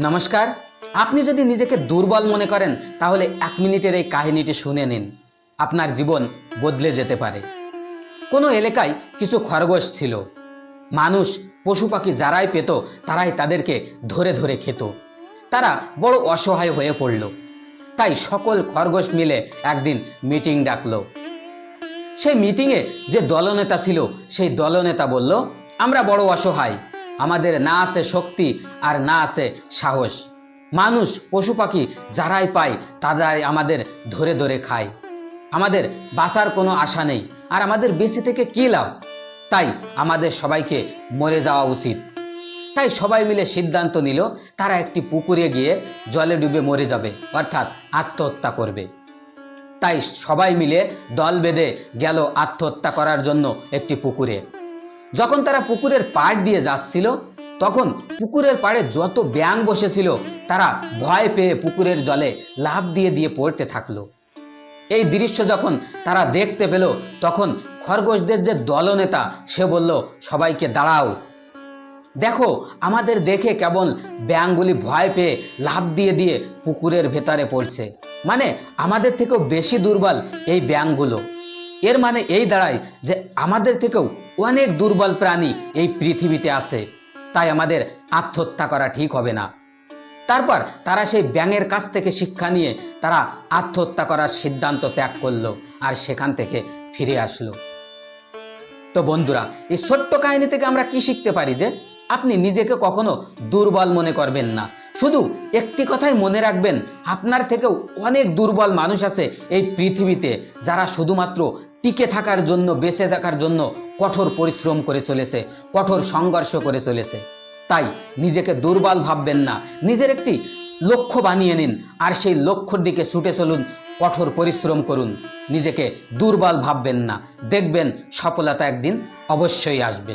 নমস্কার, আপনি যদি নিজেকে দুর্বল মনে করেন, তাহলে এক মিনিটের এই কাহিনীটি শুনে নিন। আপনার জীবন বদলে যেতে পারে। কোনো এলাকায় কিছু খরগোশ ছিল। মানুষ, পশু পাখি যারাই পেত, তারাই তাদেরকে ধরে ধরে খেত। তারা বড় অসহায় হয়ে পড়ল। তাই সকল খরগোশ মিলে একদিন মিটিং ডাকলো। সেই মিটিংয়ে যে দলনেতা ছিল, সেই দলনেতা বলল, আমরা বড় অসহায়। আমাদের না আছে শক্তি আর না আছে সাহস। মানুষ, পশু পাখি যারাই পায়, তারাই আমাদের ধরে ধরে খায়। আমাদের বাঁচার কোনো আশা নেই। আর আমাদের বেশি থেকে কী লাভ? তাই আমাদের সবাইকে মরে যাওয়া উচিত। তাই সবাই মিলে সিদ্ধান্ত নিল, তারা একটি পুকুরে গিয়ে জলে ডুবে মরে যাবে, অর্থাৎ আত্মহত্যা করবে। তাই সবাই মিলে দল বেঁধে গেল আত্মহত্যা করার জন্য একটি পুকুরে। যখন তারা পুকুরের পাড় দিয়ে যাচ্ছিল, তখন পুকুরের পাড়ে যত ব্যাং বসেছিল, তারা ভয় পেয়ে পুকুরের জলে লাফ দিয়ে দিয়ে পড়তে থাকল। এই দৃশ্য যখন তারা দেখতে পেল, তখন খরগোশদের যে দলনেতা, সে বলল, সবাইকে দাঁড়াও। দেখো, আমাদের দেখে কেবল ব্যাঙগুলি ভয় পেয়ে লাফ দিয়ে দিয়ে পুকুরের ভেতরে পড়ছে। মানে আমাদের থেকেও বেশি দুর্বল এই ব্যাঙগুলো। এর মানে এই দাঁড়ায় যে আমাদের থেকেও অনেক দুর্বল প্রাণী এই পৃথিবীতে আছে। তাই আমাদের আত্মহত্যা করা ঠিক হবে না। তারপর তারা সেই ব্যাঙের কাছ থেকে শিক্ষা নিয়ে তারা আত্মহত্যা করার সিদ্ধান্ত ত্যাগ করল আর সেখান থেকে ফিরে আসলো। তো বন্ধুরা, এই ছোট্ট কাহিনী থেকে আমরা কি শিখতে পারি যে আপনি নিজেকে কখনো দুর্বল মনে করবেন না। শুধু একটি কথাই মনে রাখবেন, আপনার থেকেও অনেক দুর্বল মানুষ আছে এই পৃথিবীতে যারা শুধুমাত্র টিকে থাকার জন্য, বেঁচে থাকার জন্য কঠোর পরিশ্রম করে চলেছে, কঠোর সংঘর্ষ করে চলেছে। তাই নিজেকে দুর্বল ভাববেন না, নিজের একটি লক্ষ্য বানিয়ে নিন আর সেই লক্ষ্যর দিকে ছুটে চলুন, কঠোর পরিশ্রম করুন। নিজেকে দুর্বল ভাববেন না, দেখবেন সফলতা একদিন অবশ্যই আসবে।